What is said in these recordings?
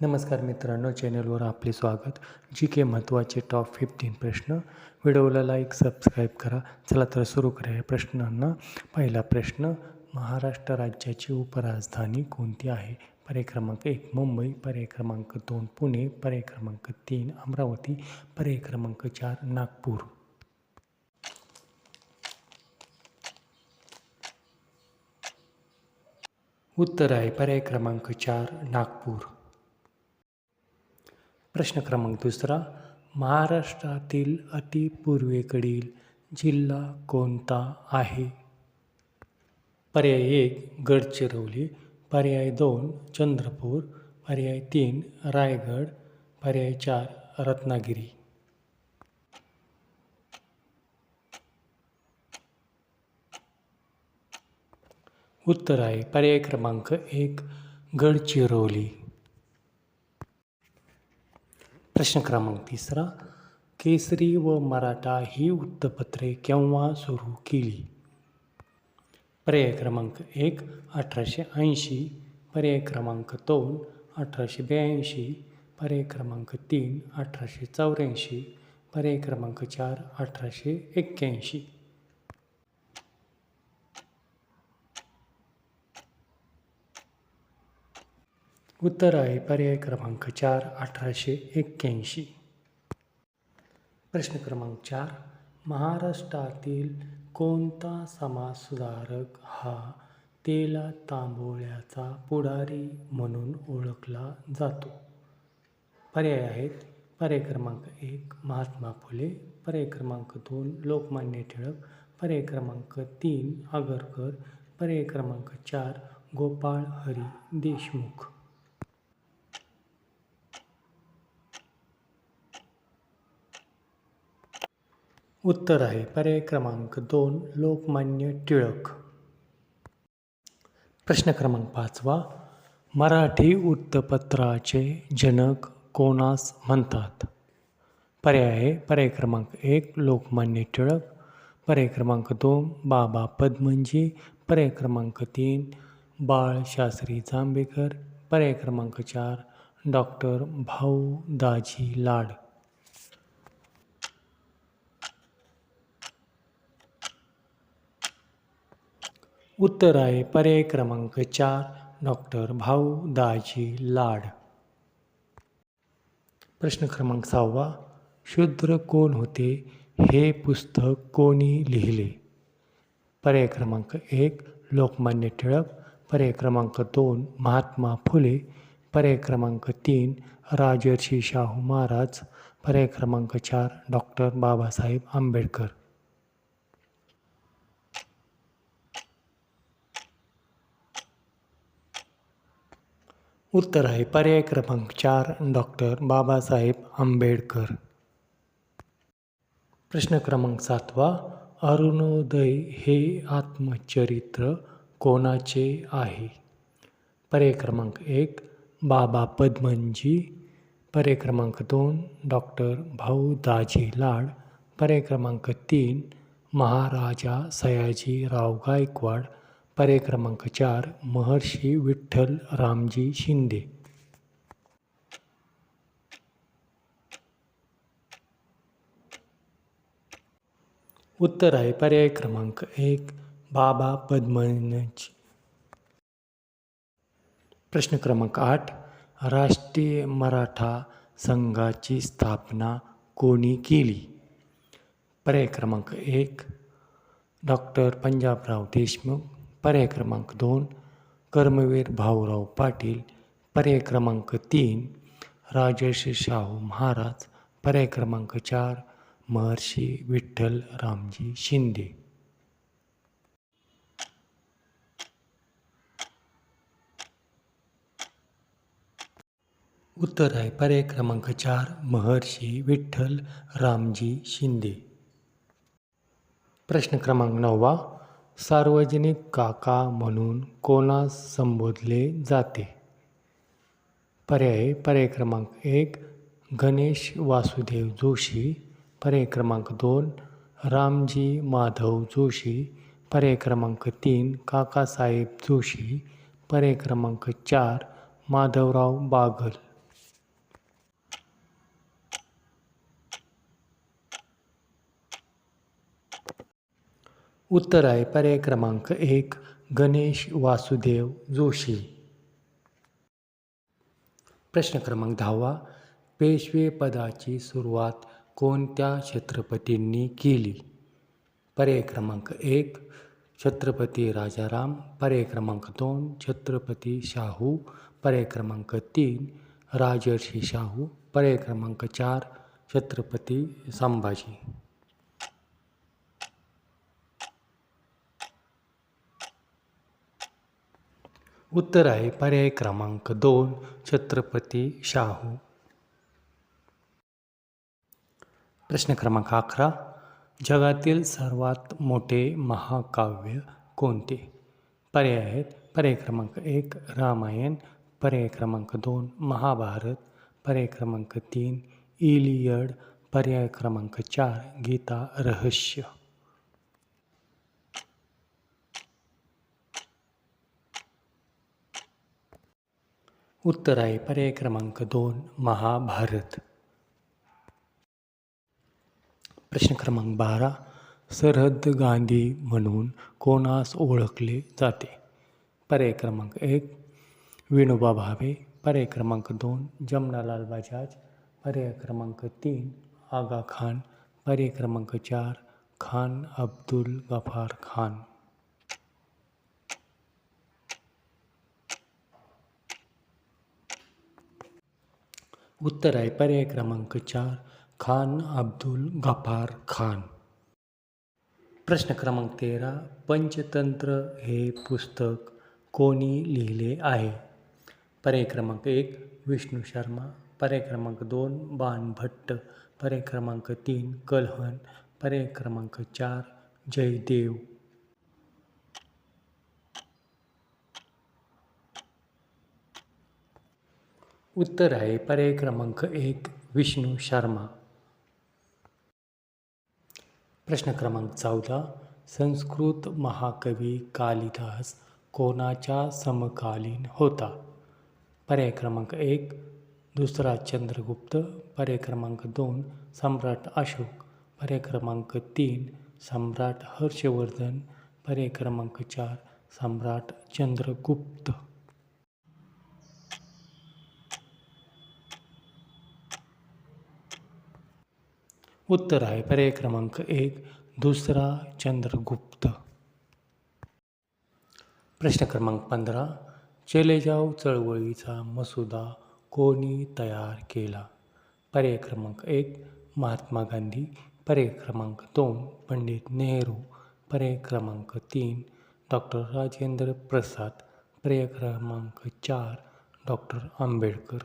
नमस्कार मित्रांनो चॅनलवर आपले स्वागत. जी के महत्त्वाचे टॉप फिफ्टीन प्रश्न. व्हिडिओला लाईक सबस्क्राईब करा. चला तर सुरू करूया प्रश्नांना. पहिला प्रश्न महाराष्ट्र राज्याची उपराजधानी कोणती आहे? पर्याय क्रमांक एक मुंबई. पर्याय क्रमांक दोन पुणे. पर्याय क्रमांक तीन अमरावती. पर्याय क्रमांक चार नागपूर. उत्तर आहे पर्याय क्रमांक चार नागपूर. प्रश्न क्रमांक दुसरा महाराष्ट्रातील अतिपूर्वेकडील जिल्हा कोणता आहे? पर्याय एक गडचिरोली. पर्याय दोन चंद्रपूर. पर्याय तीन रायगड. पर्याय चार रत्नागिरी. उत्तर आहे. पर्याय क्रमांक एक गडचिरोली. प्रश्न क्रमांक तिसरा केसरी व मराठा ही वृत्तपत्रे केव्हा सुरू केली? पर्याय क्रमांक एक अठराशे ऐंशी. पर्याय क्रमांक दोन अठराशे ब्याऐंशी. पर्याय क्रमांक तीन अठराशे चौऱ्याऐंशी. पर्याय क्रमांक चार अठराशे एक्क्याऐंशी. उत्तर आहे पर्याय क्रमांक चार अठराशे एक्क्याऐंशी. प्रश्न क्रमांक चार महाराष्ट्रातील कोणता समाजसुधारक हा तेला तांबोळ्याचा पुढारी म्हणून ओळखला जातो? पर्याय आहेत पर्याय क्रमांक एक महात्मा फुले पर्याय क्रमांक दोन लोकमान्य टिळक पर्याय क्रमांक तीन आगरकर पर्याय क्रमांक चार गोपाळ हरी देशमुख. उत्तर आहे. पर्याय क्रमांक दोन लोकमान्य टिळक. प्रश्न क्रमांक पाचवा मराठी वृत्तपत्राचे जनक कोणास म्हणतात? पर्याय आहे. पर्याय क्रमांक एक लोकमान्य टिळक. पर्याय क्रमांक दोन बाबा पद्मनजी पर्याय क्रमांक तीन बाळशास्त्री जांभेकर. पर्याय क्रमांक चार डॉक्टर भाऊ दाजी लाड. उत्तर आहे पर्याय क्रमांक चार डॉक्टर भाऊ दाजी लाड. प्रश्न क्रमांक सहावा शूद्र कोण होते हे पुस्तक कोणी लिहिले? पर्याय क्रमांक एक लोकमान्य टिळक. पर्याय क्रमांक दोन महात्मा फुले. पर्याय क्रमांक तीन राजर्षी शाहू महाराज. पर्याय क्रमांक चार डॉक्टर बाबासाहेब आंबेडकर. उत्तर आहे. पर्याय क्रमांक चार डॉक्टर बाबासाहेब आंबेडकर. प्रश्न क्रमांक सातवा अरुणोदय हे आत्मचरित्र कोणाचे आहे? पर्याय क्रमांक एक बाबा पद्मनजी. पर्याय क्रमांक दोन डॉक्टर भाऊ दाजी लाड. पर्याय क्रमांक तीन महाराजा सयाजीराव गायकवाड. पर्याय क्रमांक चार महर्षी विठ्ठल रामजी शिंदे. उत्तर आहे पर्याय क्रमांक एक, बाबा पद्मनजी प्रश्न क्रमांक आठ, राष्ट्रीय मराठा संघाची स्थापना कोणी केली? पर्याय क्रमांक एक, डॉक्टर पंजाबराव देशमुख. पर्याय क्रमांक दोन, कर्मवीर भाऊराव पाटील, पर्याय क्रमांक तीन, राजर्षी शाहू महाराज, पर्याय क्रमांक चार, महर्षी विठ्ठल रामजी शिंदे. उत्तर आहे, पर्याय क्रमांक चार, महर्षी विठ्ठल रामजी शिंदे. प्रश्न क्रमांक नववा सार्वजनिक काका म्हणून कोणास संबोधले जाते? पर्याय पर्याय क्रमांक एक गणेश वासुदेव जोशी. पर्याय क्रमांक दोन रामजी माधव जोशी. पर्याय क्रमांक तीन काकासाहेब जोशी. पर्याय क्रमांक चार माधवराव बागल. उत्तर आहे. पर्याय क्रमांक एक गणेश वासुदेव जोशी. प्रश्न क्रमांक दहावा पेशवे पदाची सुरुवात कोणत्या छत्रपतींनी केली? पर्याय क्रमांक एक छत्रपती राजाराम. पर्याय क्रमांक दोन छत्रपती शाहू. पर्याय क्रमांक तीन राजर्षी शाहू. पर्याय क्रमांक चार छत्रपती संभाजी. उत्तर आहे, पर्याय क्रमांक दोन, छत्रपती शाहू. प्रश्न क्रमांक अकरा, जगातील सर्वात मोठे महाकाव्य कोणते? पर्याय आहेत, पर्याय क्रमांक एक, रामायण, पर्याय क्रमांक दोन, महाभारत, पर्याय क्रमांक तीन, इलियड, पर्याय क्रमांक चार, गीता, रहस्य. उत्तर आहे पर्याय क्रमांक दोन महाभारत. प्रश्न क्रमांक बारा सरहद गांधी म्हणून कोणास ओळखले जाते? पर्याय क्रमांक एक विनोबा भावे. पर्याय क्रमांक दोन जमनालाल बजाज. पर्याय क्रमांक तीन आगा खान. पर्याय क्रमांक चार खान अब्दुल गफार खान. उत्तर आहे पर्याय क्रमांक चार खान अब्दुल गफार खान. प्रश्न क्रमांक तेरा पंचतंत्र हे पुस्तक कोणी लिहिले आहे? पर्याय क्रमांक एक विष्णू शर्मा. पर्याय क्रमांक दोन बाणभट्ट पर्याय क्रमांक तीन कलहन. पर्याय क्रमांक चार जयदेव. उत्तर आहे पर्याय क्रमांक एक विष्णू शर्मा. प्रश्न क्रमांक चौदा संस्कृत महाकवी कालिदास कोणाच्या समकालीन होता? पर्याय क्रमांक एक दुसरा चंद्रगुप्त. पर्याय क्रमांक दोन सम्राट अशोक. पर्याय क्रमांक तीन सम्राट हर्षवर्धन. पर्याय क्रमांक चार सम्राट चंद्रगुप्त. उत्तर आहे. पर्याय क्रमांक एक दुसरा चंद्रगुप्त. प्रश्न क्रमांक पंधरा चलेजाव चळवळीचा मसुदा कोणी तयार केला? पर्याय क्रमांक एक महात्मा गांधी. पर्याय क्रमांक दोन पंडित नेहरू. पर्याय क्रमांक तीन डॉक्टर राजेंद्र प्रसाद. पर्याय क्रमांक चार डॉक्टर आंबेडकर.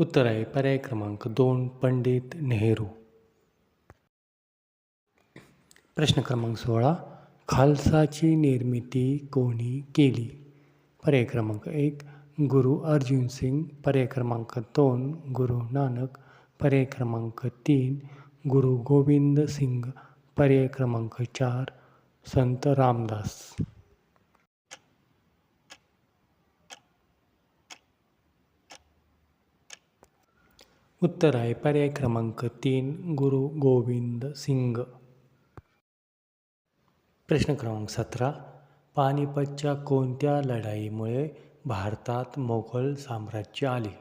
उत्तर आहे पर्याय क्रमांक दोन पंडित नेहरू. प्रश्न क्रमांक सोळा खालसाची निर्मिती कोणी केली? पर्याय क्रमांक एक गुरु अर्जुन सिंग. पर्याय क्रमांक दोन गुरु नानक. पर्याय क्रमांक तीन गुरु गोविंद सिंग. पर्याय क्रमांक चार संत रामदास. उत्तर आहे पर्याय क्रमांक तीन गुरु गोविंद सिंग. प्रश्न क्रमांक सतरा पानिपतच्या कोणत्या लढाईमुळे भारतात मोगल साम्राज्य आले?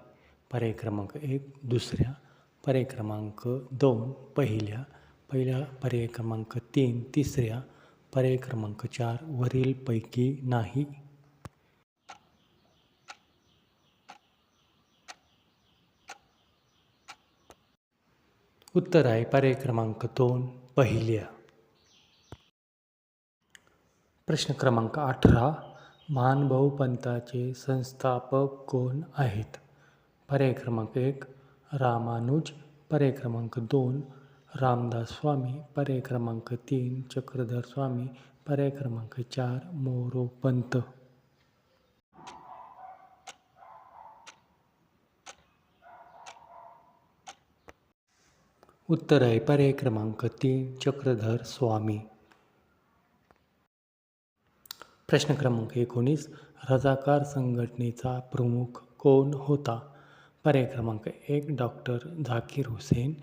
पर्याय क्रमांक एक दुसऱ्या. पर्याय क्रमांक दोन पहिल्या. पहिल्या पर्याय क्रमांक तीन तिसऱ्या. पर्याय क्रमांक चार वरीलपैकी नाही. उत्तर आहे पर्याय क्रमांक दोन पहिल्या. प्रश्न क्रमांक अठरा महानभाऊ पंथाचे संस्थापक कोण आहेत? पर्याय क्रमांक एक रामानुज. पर्याय क्रमांक दोन रामदास स्वामी. पर्याय क्रमांक तीन चक्रधर स्वामी. पर्याय क्रमांक चार मोरोपंत. उत्तर आहे पर्याय क्रमांक तीन चक्रधर स्वामी. प्रश्न क्रमांक एकोणीस रजाकार संघटनेचा प्रमुख कोण होता? पर्याय क्रमांक एक डॉक्टर झाकीर हुसेन.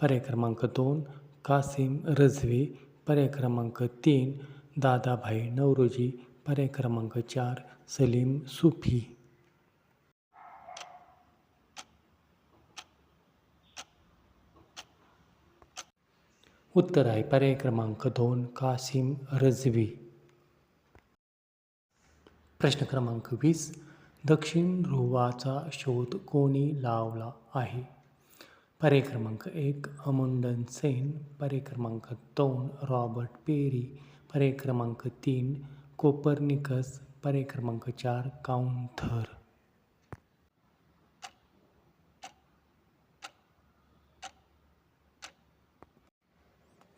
पर्याय क्रमांक दोन कासिम रझवी. पर्याय क्रमांक तीन दादाभाई नवरोजी पर्याय क्रमांक चार सलीम सुफी. उत्तर आहे. पर्याय क्रमांक दोन कासिम रझवी प्रश्न क्रमांक वीस दक्षिण ध्रुवाचा शोध कोणी लावला आहे? पर्याय क्रमांक एक अमुंडन सेन. पर्याय क्रमांक दोन रॉबर्ट पेरी. पर्याय क्रमांक तीन कोपर्निकस. पर्याय क्रमांक चार काउंथर.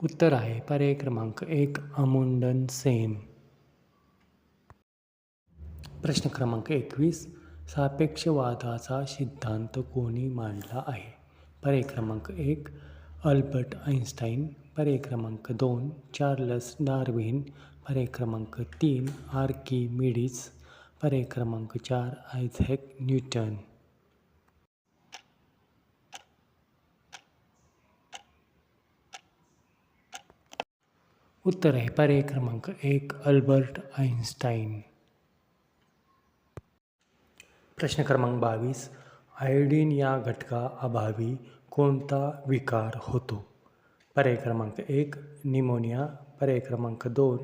उत्तर आहे. पर्याय क्रमांक एक अमुंडन सेन. प्रश्न क्रमांक एकवीस सापेक्षवादाचा सिद्धांत कोणी मांडला आहे? पर्याय क्रमांक एक अल्बर्ट आईन्स्टाईन पर्याय क्रमांक दोन चार्लस डार्विन. पर्याय क्रमांक तीन आर्किमिडीज. पर्याय क्रमांक चार आयझॅक न्यूटन. उत्तर आहे पर्याय क्रमांक एक, अल्बर्ट आईन्स्टाईन प्रश्न क्रमांक बावीस, आयोडीन या घटका अभावी कोणता विकार होतो? पर्याय क्रमांक एक, निमोनिया। पर्याय क्रमांक दोन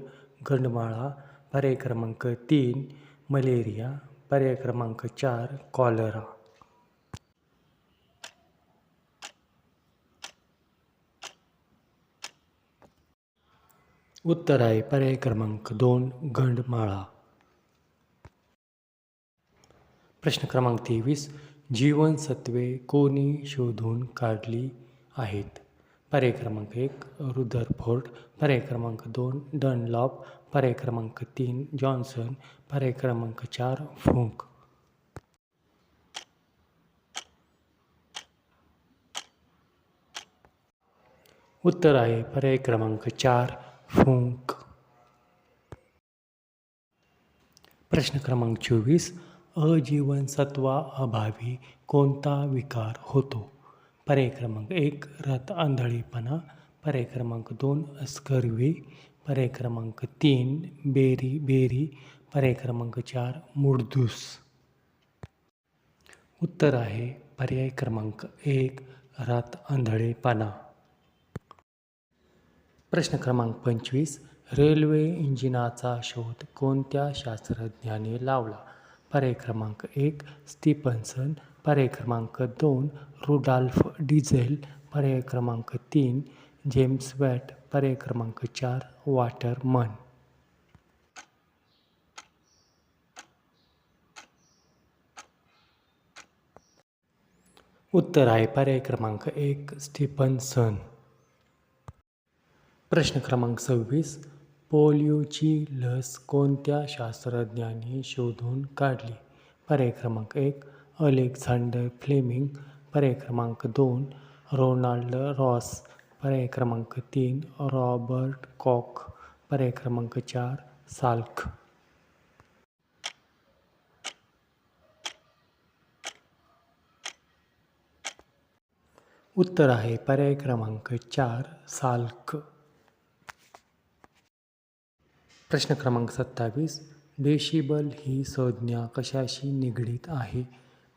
गंडमाळा पर्याय क्रमांक तीन, मलेरिया। पर्याय क्रमांक चार, कॉलरा। उत्तर आहे पर्याय क्रमांक दोन गंडमाळा प्रश्न क्रमांक तेवीस जीवनसत्वे कोणी शोधून काढली आहेत? पर्याय क्रमांक एक रुदरफोर्ड. पर्याय क्रमांक दोन डनलॉप. पर्याय क्रमांक तीन जॉन्सन. पर्याय क्रमांक चार फुंक. उत्तर आहे पर्याय क्रमांक चार फुंक प्रश्न क्रमांक चोवीस. अजीवनसत्वा अभावी कोणता विकार होतो? पर्याय क्रमांक एक रथ आंधळीपणा. पर्याय क्रमांक दोन अस्कर्वी. पर्याय क्रमांक तीन बेरी बेरी. पर्याय क्रमांक चार मुडदूस. उत्तर आहे पर्याय क्रमांक एक रात आंधळेपणा. प्रश्न क्रमांक पंचवीस रेल्वे इंजिनाचा शोध कोणत्या शास्त्रज्ञाने लावला? पर्याय क्रमांक एक स्टीफन्सन. पर्याय क्रमांक दोन रुडाल्फ डिझेल. पर्याय क्रमांक तीन जेम्स वॅट. पर्याय क्रमांक चार वॉटरमन उत्तर आहे. पर्याय क्रमांक एक स्टीफन्सन. प्रश्न क्रमांक सव्वीस. पोलिओची लस कोणत्या शास्त्रज्ञांनी शोधून काढली? पर्याय क्रमांक एक, अलेक्झांडर फ्लेमिंग. पर्याय क्रमांक दोन, रोनाल्ड रॉस. पर्याय क्रमांक तीन, रॉबर्ट कॉक. पर्याय क्रमांक चार साल्क उत्तर आहे, पर्याय क्रमांक चार साल्क प्रश्न क्रमांक सत्तावीस. डेशिबल ही संज्ञा कशाशी निगडीत आहे?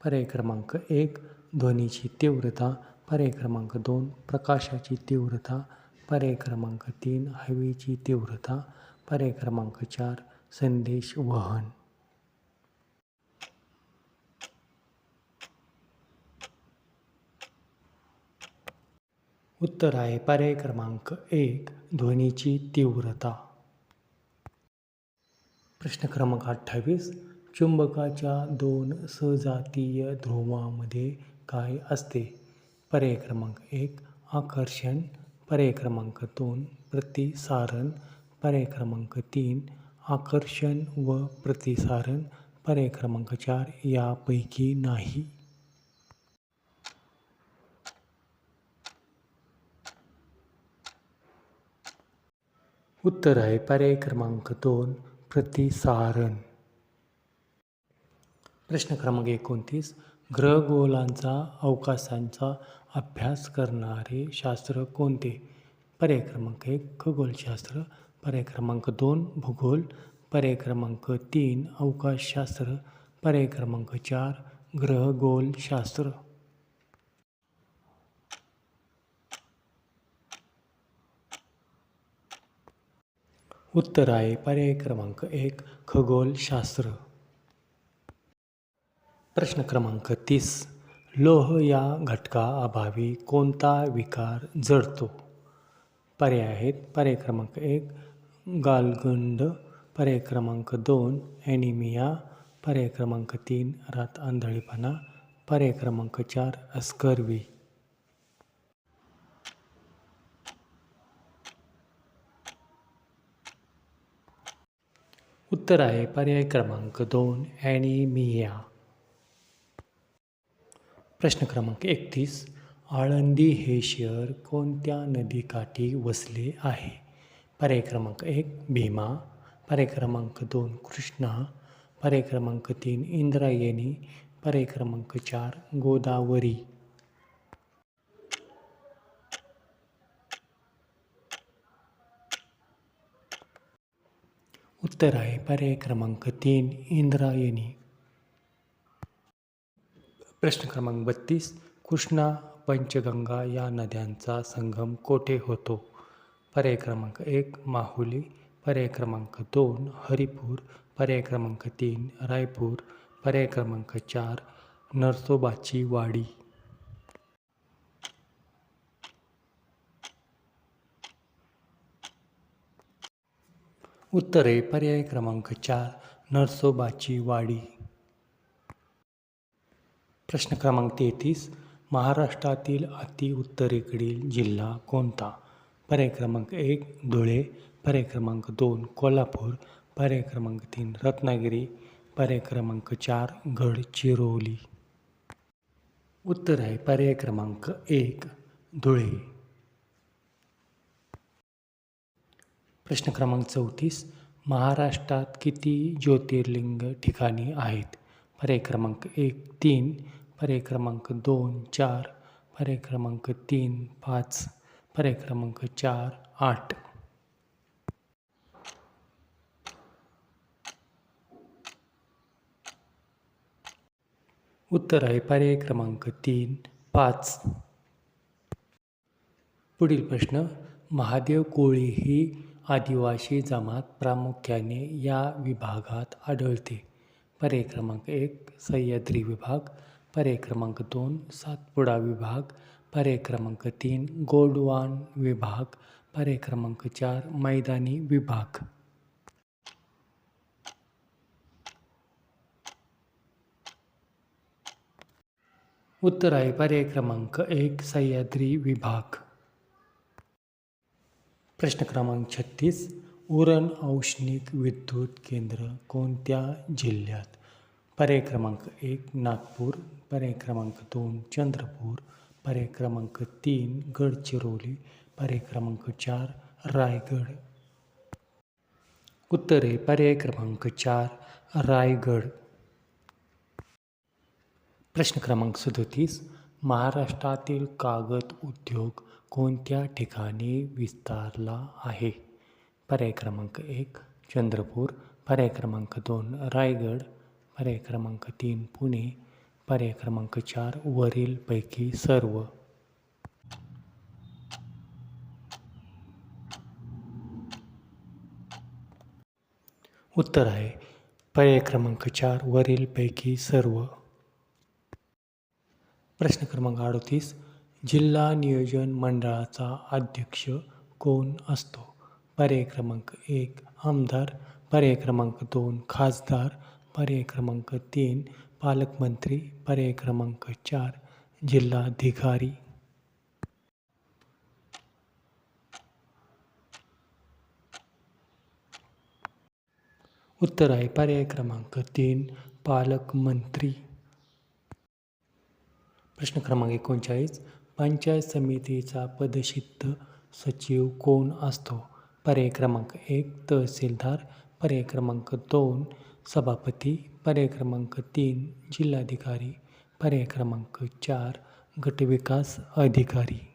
पर्याय क्रमांक एक ध्वनीची तीव्रता. पर्याय क्रमांक दोन प्रकाशाची तीव्रता. पर्याय क्रमांक तीन हवेची तीव्रता. पर्याय क्रमांक चार संदेश वहन. उत्तर आहे. पर्याय क्रमांक एक ध्वनीची तीव्रता. प्रश्न क्रमांक अठ्ठावीस चुंबकाच्या दोन सजातीय ध्रुवामध्ये काय असते? पर्याय क्रमांक एक आकर्षण. पर्याय क्रमांक दोन प्रतिसारण. पर्याय क्रमांक तीन आकर्षण व प्रतिसारण. पर्याय क्रमांक चार यापैकी नाही. उत्तर आहे पर्याय क्रमांक दोन प्रतिसारण. प्रश्न क्रमांक एकोणतीस. ग्रहगोलांचा अवकाशांचा अभ्यास करणारे शास्त्र कोणते? पर्याय क्रमांक एक खगोलशास्त्र. पर्याय क्रमांक दोन भूगोल. पर्याय क्रमांक तीन अवकाशशास्त्र. पर्याय क्रमांक चार ग्रहगोलशास्त्र. उत्तर आहे पर्याय क्रमांक एक खगोलशास्त्र. प्रश्न क्रमांक तीस लोह या घटका अभावी कोणता विकार जडतो? पर्याय आहेत पर्याय क्रमांक एक गालगंड. पर्याय क्रमांक दोन ॲनिमिया पर्याय क्रमांक तीन रात आंधळेपणा. पर्याय क्रमांक चार अस्करवी. उत्तर आहे पर्याय क्रमांक दोन ॲनिमिया प्रश्न क्रमांक एकतीस आळंदी हे शहर कोणत्या नदीकाठी वसले आहे? पर्याय क्रमांक एक भीमा. पर्याय क्रमांक दोन कृष्णा. पर्याय क्रमांक तीन इंद्रायणी. पर्याय क्रमांक चार गोदावरी. उत्तर आहे पर्याय क्रमांक तीन इंद्रायणी प्रश्न क्रमांक बत्तीस कृष्णा पंचगंगा या नद्यांचा संगम कोठे होतो? पर्याय क्रमांक एक माहुली. पर्याय क्रमांक दोन हरिपूर. पर्याय क्रमांक तीन रायपूर. पर्याय क्रमांक चार नरसोबाची वाडी. उत्तरे पर्याय क्रमांक चार नरसोबाची वाडी. प्रश्न क्रमांक तेहतीस महाराष्ट्रातील अति उत्तरेकडील जिल्हा कोणता? पर्याय क्रमांक एक धुळे. पर्याय क्रमांक दोन कोल्हापूर. पर्याय क्रमांक तीन रत्नागिरी. पर्याय क्रमांक चार गडचिरोली उत्तर आहे पर्याय क्रमांक एक धुळे. प्रश्न क्रमांक चौतीस महाराष्ट्रात किती ज्योतिर्लिंग ठिकाणी आहेत? पर्याय क्रमांक एक तीन पर्याय क्रमांक दोन चार पर्याय क्रमांक तीन पाच पर्याय क्रमांक चार आठ. उत्तर आहे पर्याय क्रमांक तीन पाच. पुढील प्रश्न महादेव कोळी ही आदिवासी जमात प्रामुख्याने या विभागात आढळते. पर्याय क्रमांक एक सह्याद्री विभाग. पर्याय क्रमांक दोन सातपुडा विभाग. पर्याय क्रमांक तीन गोडवान विभाग. पर्याय क्रमांक चार मैदानी विभाग. उत्तर आहे पर्याय क्रमांक एक सह्याद्री विभाग. प्रश्न क्रमांक छत्तीस, उरण औष्णिक विद्युत केंद्र कोणत्या जिल्ह्यात? पर्याय क्रमांक एक, नागपूर. पर्याय क्रमांक दोन, चंद्रपूर. पर्याय क्रमांक तीन, गडचिरोली. पर्याय क्रमांक चार, रायगड. उत्तर, पर्याय क्रमांक चार, रायगड. प्रश्न क्रमांक सदतीस, महाराष्ट्रातील कागद उद्योग कोणत्या ठिकाणी विस्तारला आहे? पर्याय क्रमांक एक चंद्रपूर. पर्याय क्रमांक दोन रायगड. पर्याय क्रमांक तीन पुणे. पर्याय क्रमांक चार वरीलपैकी सर्व. उत्तर आहे. पर्याय क्रमांक चार वरीलपैकी सर्व. प्रश्न क्रमांक अडतीस जिल्हा नियोजन मंडळाचा अध्यक्ष कोण असतो? पर्याय क्रमांक एक आमदार. पर्याय क्रमांक दोन खासदार. पर्याय क्रमांक तीन पालकमंत्री. पर्याय क्रमांक चार जिल्हाधिकारी. उत्तर आहे पर्याय क्रमांक तीन पालकमंत्री. प्रश्न क्रमांक एकोणचाळीस पंचायत समितीचा पदसिद्ध सचिव कोण असतो? पर्याय क्रमांक एक तहसीलदार. पर्याय क्रमांक दोन सभापती. पर्याय क्रमांक तीन जिल्हाधिकारी. पर्याय क्रमांक चार गटविकास अधिकारी.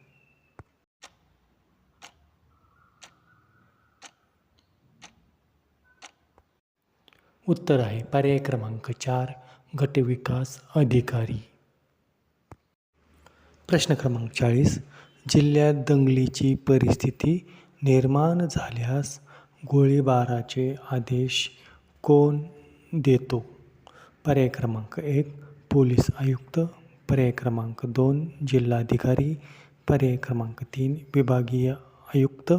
उत्तर आहे. पर्याय क्रमांक चार गटविकास अधिकारी. प्रश्न क्रमांक चाळीस. जिल्ह्यात दंगलीची परिस्थिती निर्माण झाल्यास गोळीबाराचे आदेश कोण देतो? पर्याय क्रमांक एक पोलीस आयुक्त. पर्याय क्रमांक दोन जिल्हाधिकारी. पर्याय क्रमांक तीन विभागीय आयुक्त.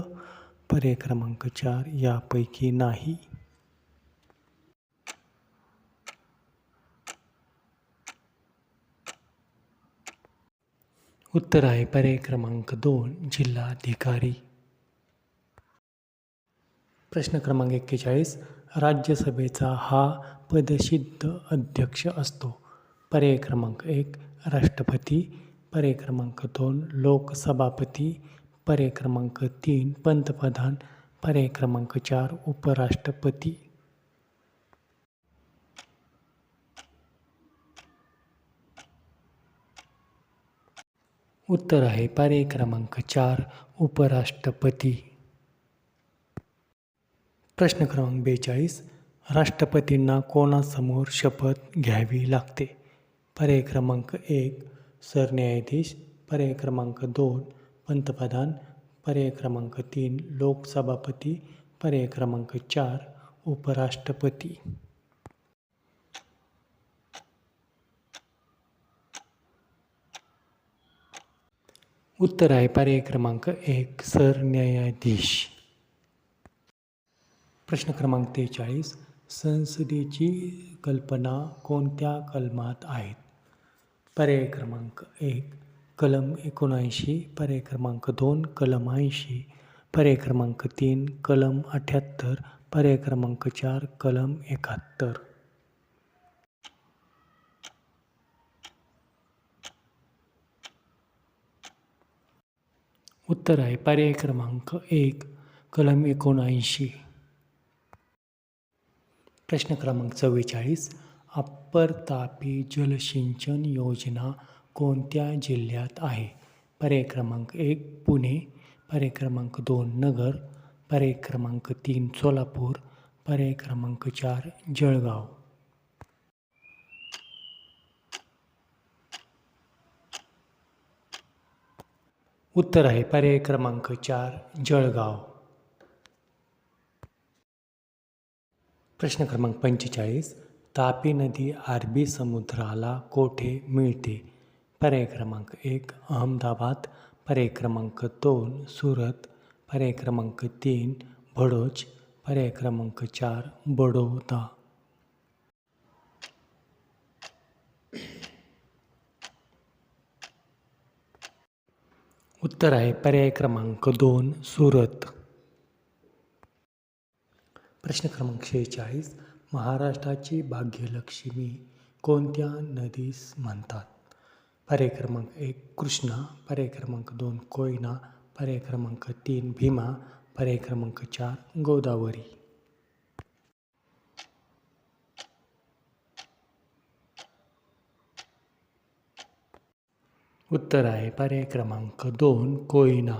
पर्याय क्रमांक चार यापैकी नाही. उत्तर आहे पर्याय क्रमांक दोन जिल्हाधिकारी प्रश्न क्रमांक एक्केचाळीस राज्यसभेचा हा पदसिद्ध अध्यक्ष असतो. पर्याय क्रमांक एक राष्ट्रपती. पर्याय क्रमांक दोन लोकसभापती. पर्याय क्रमांक तीन पंतप्रधान. पर्याय क्रमांक चार उपराष्ट्रपती. उत्तर आहे पर्याय क्रमांक चार उपराष्ट्रपती. प्रश्न क्रमांक बेचाळीस राष्ट्रपतींना कोणासमोर शपथ घ्यावी लागते? पर्याय क्रमांक एक सरन्यायाधीश. पर्याय क्रमांक दोन पंतप्रधान. पर्याय क्रमांक तीन लोकसभापती. पर्याय क्रमांक चार उपराष्ट्रपती. उत्तर आहे पर्याय क्रमांक एक सरन्यायाधीश प्रश्न क्रमांक तेचाळीस संसदेची कल्पना कोणत्या कलमात आहेत? पर्याय क्रमांक एक कलम एकोणऐंशी. पर्याय क्रमांक दोन कलम ऐंशी. पर्याय क्रमांक तीन कलम अठ्याहत्तर. पर्याय क्रमांक चार कलम एकाहत्तर. उत्तर आहे पर्याय क्रमांक एक कलम एकोणऐंशी. प्रश्न क्रमांक चव्वेचाळीस अप्पर तापी जलसिंचन योजना कोणत्या जिल्ह्यात आहे? पर्याय क्रमांक एक पुणे. पर्याय क्रमांक दोन नगर. पर्याय क्रमांक तीन सोलापूर. पर्याय क्रमांक चार जळगाव. उत्तर आहे, पर्याय क्रमांक चार, जळगाव. प्रश्न क्रमांक पंचेचाळीस, तापी नदी अरबी समुद्राला कोठे मिळते? पर्याय क्रमांक एक, अहमदाबाद. पर्याय क्रमांक दोन, सुरत. पर्याय क्रमांक तीन, भडोच. पर्याय क्रमांक चार, बडोदा. उत्तर आहे पर्याय क्रमांक दोन सुरत. प्रश्न क्रमांक शेहेचाळीस महाराष्ट्राची भाग्यलक्ष्मी कोणत्या नदीस म्हणतात? पर्याय क्रमांक एक कृष्णा. पर्याय क्रमांक दोन कोयना. पर्याय क्रमांक तीन भीमा. पर्याय क्रमांक चार गोदावरी. उत्तर आहे पर्याय क्रमांक दोन कोयना.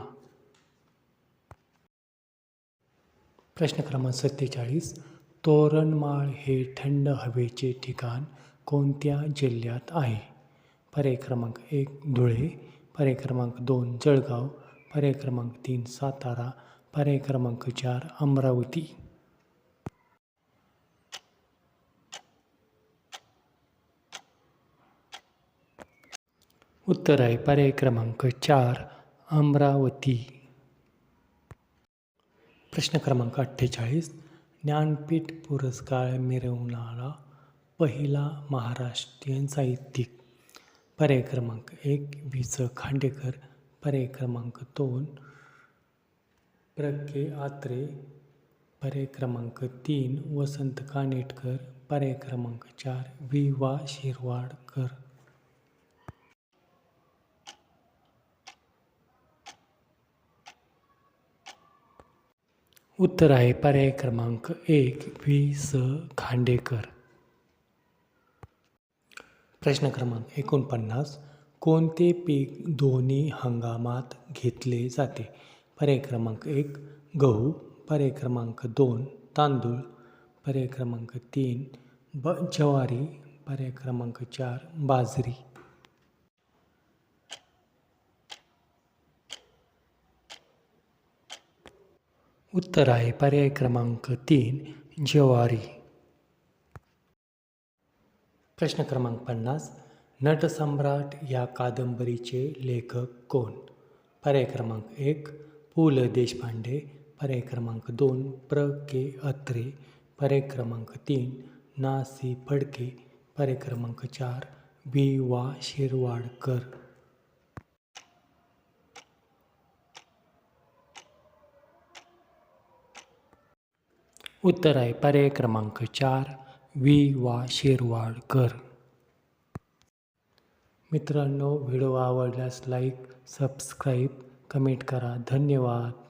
प्रश्न क्रमांक सत्तेचाळीस तोरणमाळ हे थंड हवेचे ठिकाण कोणत्या जिल्ह्यात आहे? पर्याय क्रमांक एक धुळे. पर्याय क्रमांक दोन जळगाव. पर्याय क्रमांक तीन सातारा. पर्याय क्रमांक चार अमरावती. उत्तर आहे. पर्याय क्रमांक चार अमरावती. प्रश्न क्रमांक अठ्ठेचाळीस ज्ञानपीठ पुरस्कार मिळवणारा पहिला महाराष्ट्रीयन साहित्यिक. पर्याय क्रमांक एक वि स. खांडेकर. पर्याय क्रमांक दोन प्र. के. आत्रे. पर्याय क्रमांक तीन वसंत कानेटकर. पर्याय क्रमांक चार वि वा. शिरवाडकर. उत्तर आहे पर्याय क्रमांक एक व्ही स खांडेकर. प्रश्न क्रमांक एकोणपन्नास कोणते पीक दोन्ही हंगामात घेतले जाते? पर्याय क्रमांक एक गहू. पर्याय क्रमांक दोन तांदूळ. पर्याय क्रमांक तीन ब ज्वारी. पर्याय क्रमांक चार बाजरी. उत्तर आहे पर्याय क्रमांक तीन ज्वारी. प्रश्न क्रमांक पन्नास नटसम्राट या कादंबरीचे लेखक कोण? पर्याय क्रमांक एक पु ल देशपांडे. पर्याय क्रमांक दोन प्र. के. अत्रे. पर्याय क्रमांक तीन ना. सी. फडके. पर्याय क्रमांक चार बी. वा. शिरवाडकर. उत्तर आहे पर्याय क्रमांक चार वी वा शिरवाडकर. मित्रांनो व्हिडिओ आवडल्यास लाईक सबस्क्राईब कमेंट करा. धन्यवाद.